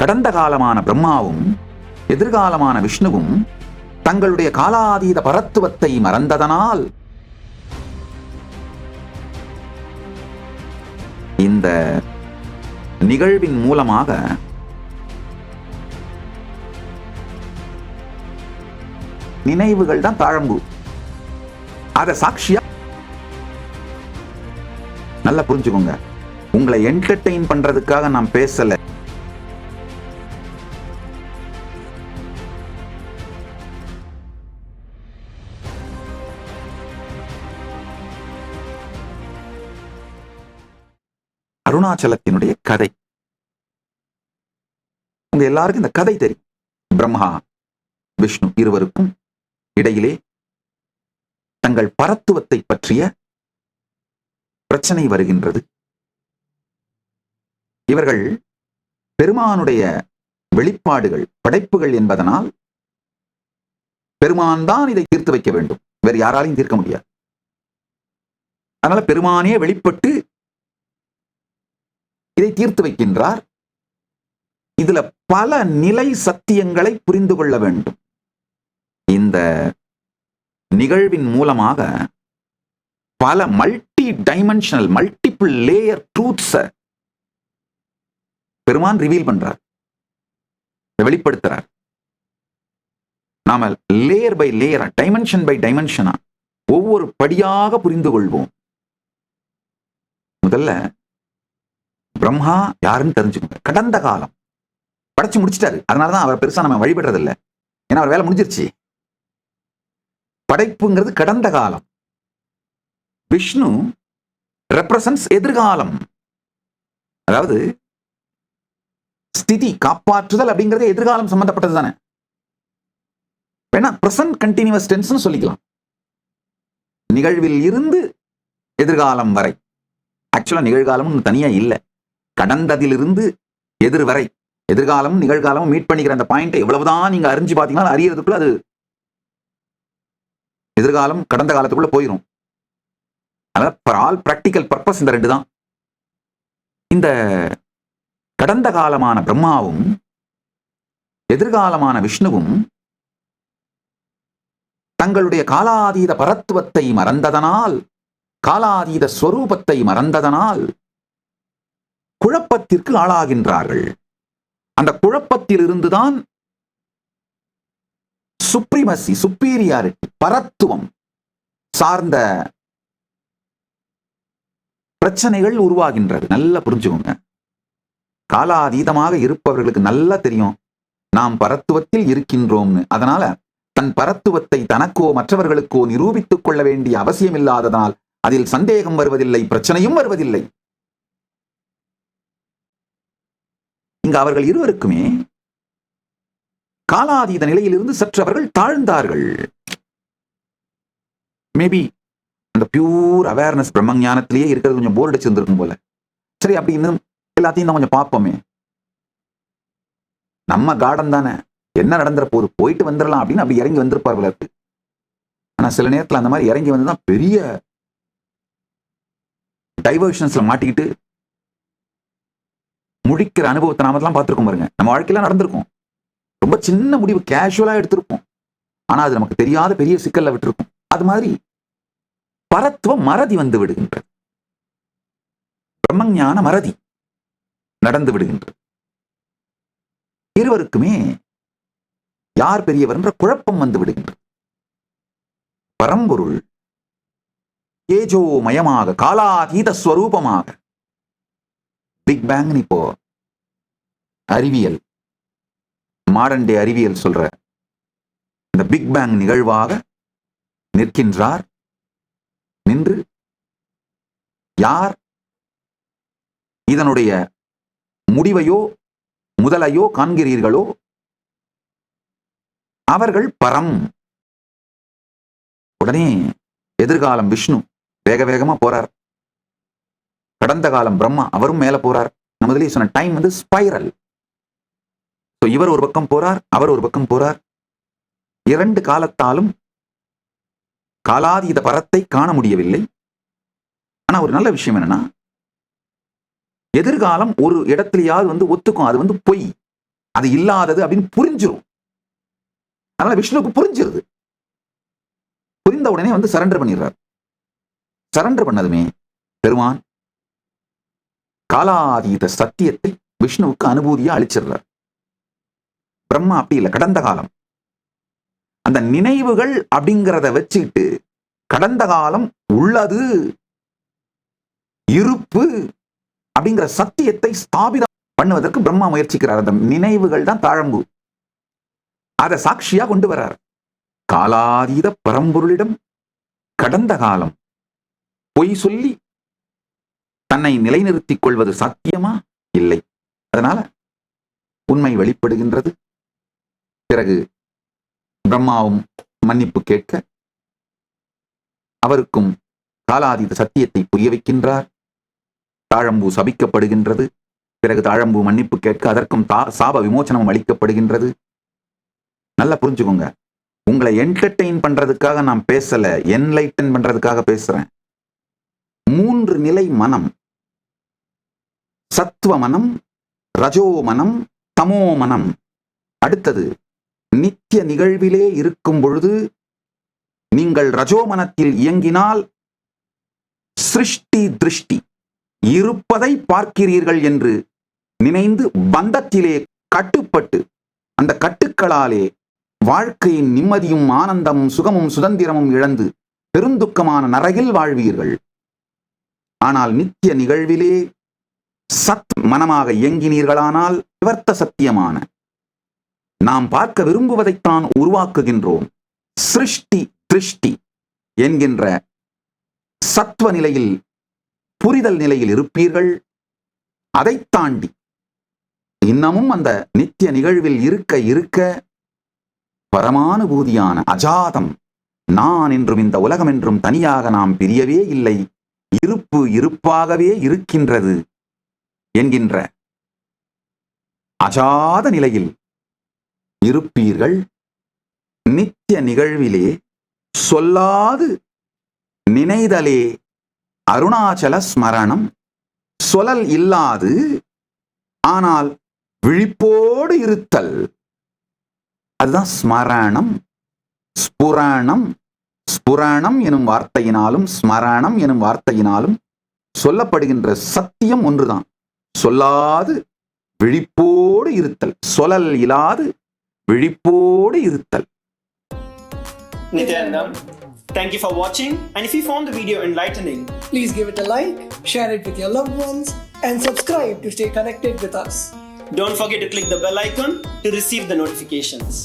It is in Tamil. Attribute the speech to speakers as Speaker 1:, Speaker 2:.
Speaker 1: கடந்த காலமான பிரம்மாவும் எதிர்காலமான விஷ்ணுவும் தங்களுடைய காலாதீத பரத்துவத்தை மறந்ததனால் இந்த நிகழ்வின் மூலமாக நினைவுகள் தான் தாழம்பு அத சாட்சியா நல்லா புரிஞ்சுக்கோங்க. உங்களை என்டர்டெயின் பண்றதுக்காக நான் பேசல. அருணாச்சலத்தினுடைய கதை. உங்க எல்லாருக்கும் இந்த கதை தெரியும். பிரம்மா விஷ்ணு இருவருக்கும் இடையிலே தங்கள் பரத்துவத்தை பற்றிய பிரச்சனை வருகின்றது. இவர்கள் பெருமானுடைய வெளிப்பாடுகள் படைப்புகள் என்பதனால் பெருமான் தான் இதை தீர்த்து வைக்க வேண்டும். வேறு யாராலையும் தீர்க்க முடியாது. அதனால பெருமானே வெளிப்பட்டு இதை தீர்த்து வைக்கின்றார். இதுல பல நிலை சத்தியங்களை புரிந்து கொள்ள வேண்டும். இந்த நிகழ்வின் மூலமாக பல multi dimensional multiple layer truths பெருமான் ரிவீல் பண்றார். வெளிப்படுத்துறார். நாம லேயர் பை லேயரா டைமென்ஷன் பை டைமென்ஷனா ஒவ்வொரு படியாக புரிந்து கொள்வோம். முதல்ல பிரம்மா யாருன்னு தெரிஞ்சுக்கோங்க. கடந்த காலம். படைச்சு முடிச்சிட்டாரு. அதனாலதான் அவர் பெருசா நம்ம வழிபடுறது இல்ல ஏன்னா அவர் வேலை முடிஞ்சிருச்சு. படைப்புங்கிறது கடந்த காலம். விஷ்ணு ரெப்ரசன்ஸ் எதிர்காலம். அதாவது ஸ்திதி காப்பாற்றுதல் அப்படிங்கிறது எதிர்காலம் சம்பந்தப்பட்டது தானே. வேணா பிரசன்ட் கண்டினியூஸ் டென்ஸ்னு சொல்லிக்கலாம். நிகழ்வில் இருந்து எதிர்காலம் வரை. ஆக்சுவலா நிகழ்காலம்னு தனியா இல்லை. கடந்ததிலிருந்து எதிர்வரை எதிர்காலமும் நிகழ்காலமும் மீட் பண்ணிக்கிற அந்த பாயிண்ட் எவ்வளவுதான் நீங்க அறிஞ்சு பாத்தீங்கன்னா அறியறதுக்குள்ள அது எதிர்காலம் கடந்த காலத்துக்குள்ள போயிடும் அதனால ஃபார் ஆல் ப்ராக்டிக்கல் பர்பஸ் இந்த ரெண்டு தான் இந்த கடந்த காலமான பிரம்மாவும் எதிர்காலமான விஷ்ணுவும் தங்களுடைய காலாதீத பரத்துவத்தை மறந்ததனால் காலாதீத ஸ்வரூபத்தை மறந்ததனால் குழப்பத்திற்கு ஆளாகின்றார்கள். அந்த குழப்பத்தில் இருந்துதான் சுப்ரிமசி சுப்பீரியாரிட்டி பரத்துவம் சார்ந்த பிரச்சனைகள் உருவாகின்றது. நல்லா புரிஞ்சுக்கோங்க. காலாதீதமாக இருப்பவர்களுக்கு நல்லா தெரியும். நாம் பரத்துவத்தில் இருக்கின்றோம்னு. அதனால தன் பரத்துவத்தை தனக்கோ மற்றவர்களுக்கோ நிரூபித்துக் கொள்ள வேண்டிய அவசியம் இல்லாததனால் அதில் சந்தேகம் வருவதில்லை பிரச்சனையும் வருவதில்லை. இங்கு அவர்கள் இருவருக்குமே காலாதீத நிலையிலிருந்து சற்று அவர்கள் தாழ்ந்தார்கள். மேபி அந்த பியூர் அவேர்னஸ் பிரம்ம ஞானத்திலேயே இருக்கிறது கொஞ்சம் போர் அடிச்சிருந்திருக்கும் போல. சரி அப்படி இன்னும் எல்லாத்தையும் தான் கொஞ்சம் பார்ப்போமே. நம்ம கார்டன் தானே. என்ன நடந்துற போது போயிட்டு வந்துடலாம் அப்படின்னு அப்படி இறங்கி வந்திருப்பார் விளக்கு ஆனா சில நேரத்துல அந்த மாதிரி இறங்கி வந்துதான் பெரிய டைவர்ஷன்ஸ்ல மாட்டிக்கிட்டு முடிக்கிற அனுபவத்தை நாம எல்லாம் பார்த்திருக்கோம் பாருங்க. நம்ம வாழ்க்கையில நடந்திருக்கும். ரொம்ப சின்ன முடிவு கேஷுவலா எடுத்திருப்போம். ஆனா அது நமக்கு தெரியாத பெரிய சிக்கல்ல விட்டுருக்கும். அது மாதிரி பரத்துவ மறதி வந்து விடுகின்றது. பிரம்மஞான மறதி நடந்து விடுகின்றது. இருவருக்குமே யார் பெரியவர் என்ற குழப்பம் வந்து விடுகின்றது. பரம்பொருள் ஏஜோ மயமாக காலாதீத ஸ்வரூபமாக பிக் பேங் இப்போ அறிவியல் மாடர்ன் டே அறிவியல் சொல்ற இந்த பிக் பேங் நிகழ்வாக நிற்கின்றார் நின்று யார் இதனுடைய முடிவையோ முதலையோ காண்கிறீர்களோ அவர்கள் பரம். உடனே எதிர்காலம் விஷ்ணு வேக வேகமா போறார். கடந்த காலம் பிரம்மா அவரும் மேல போறார். நம்ம சொன்ன டைம் வந்து ஸ்பைரல் இவர் ஒரு பக்கம் போறார் அவர் ஒரு பக்கம் போறார். இரண்டு காலத்தாலும் காலாதீத பரத்தை காண முடியவில்லை. ஆனா ஒரு நல்ல விஷயம் என்னன்னா எதிர்காலம் ஒரு இடத்துலயாவது வந்து ஒத்துக்கும். அது வந்து பொய். அது இல்லாதது அப்படின்னு புரிஞ்சிடும் அதனால விஷ்ணுவுக்கு புரிஞ்சிருது. புரிந்த உடனே வந்து சரண்டர் பண்ணிடுறார். சரண்டர் பண்ணதுமே பெருமான் காலாதீத சத்தியத்தை விஷ்ணுவுக்கு அனுபூதியா அழிச்சிடுறார் பிரம்மா அப்படி இல்லை கடந்த காலம். அந்த நினைவுகள் அப்படிங்கிறத வச்சுக்கிட்டு கடந்த காலம் உள்ளது இருப்பு அப்படிங்கிற சத்தியத்தை ஸ்தாபிதம் பண்ணுவதற்கு பிரம்மா முயற்சிக்கிறார். அந்த நினைவுகள் தான் தாழம்பு. அதை சாட்சியா கொண்டு வர்றார். காலாதீத பரம்பொருளிடம் கடந்த காலம் பொய் சொல்லி தன்னை நிலைநிறுத்திக் கொள்வது சாத்தியமா? இல்லை. அதனால உண்மை வெளிப்படுகின்றது. பிறகு பிரம்மாவும் மன்னிப்பு கேட்க அவருக்கும் காலாதீத சத்தியத்தை புரிய வைக்கின்றார். தாழம்பூ சபிக்கப்படுகின்றது. பிறகு தாழம்பூ மன்னிப்பு கேட்க அதற்கும் தா சாப விமோச்சனமும் அளிக்கப்படுகின்றது. நல்லா புரிஞ்சுக்கோங்க. உங்களை என்டர்டெயின் பண்றதுக்காக நான் பேசல என்லைட்டன் பண்றதுக்காக பேசுறேன். மூன்று நிலை மனம் சத்துவமனம் ரஜோமனம் தமோமனம். அடுத்தது நித்திய நிகழ்விலே இருக்கும் பொழுது நீங்கள் ரஜோமனத்தில் இயங்கினால் சிருஷ்டி திருஷ்டி இருப்பதை பார்க்கிறீர்கள் என்று நினைந்து பந்தத்திலே கட்டுப்பட்டு அந்த கட்டுக்களாலே வாழ்க்கையின் நிம்மதியும் ஆனந்தமும் சுகமும் சுதந்திரமும் இழந்து பெருந்துக்கமான நரகில் வாழ்வீர்கள். ஆனால் நித்திய நிகழ்விலே சத் மனமாக இயங்கினீர்களானால் விவர்த்த சத்தியமான. நாம் பார்க்க விரும்புவதைத்தான் உருவாக்குகின்றோம். சிருஷ்டி திருஷ்டி என்கின்ற சத்துவ நிலையில் புரிதல் நிலையில் இருப்பீர்கள். அதை தாண்டி இன்னமும் அந்த நித்திய நிகழ்வில் இருக்க இருக்க பரமானுபூதியான அஜாதம் நான் என்றும் இந்த உலகம் என்றும் தனியாக நாம் பிரியவே இல்லை. இருப்பு இருப்பாகவே இருக்கின்றது. என்கின்ற அஜாத நிலையில் இருப்பீர்கள். நித்திய நிகழ்விலே சொல்லாது நினைதலே அருணாச்சல ஸ்மரணம். சொலல் இல்லாது ஆனால் விழிப்போடு இருத்தல். அதுதான் ஸ்மரணம். ஸ்புரணம். ஸ்புரணம் எனும் வார்த்தையினாலும் ஸ்மரணம் எனும் வார்த்தையினாலும் சொல்லப்படுகின்ற சத்தியம் ஒன்றுதான். சொல்லாது விழிப்போடு இருத்தல் சொலல் இல்லாது விழிப்போடு இருத்தல்
Speaker 2: Nithyanandam thank you for watching. And if you found the video enlightening,
Speaker 3: Please give it a like, share it with your loved ones, and subscribe to stay connected with us.
Speaker 2: don't forget to click the bell icon to receive the notifications.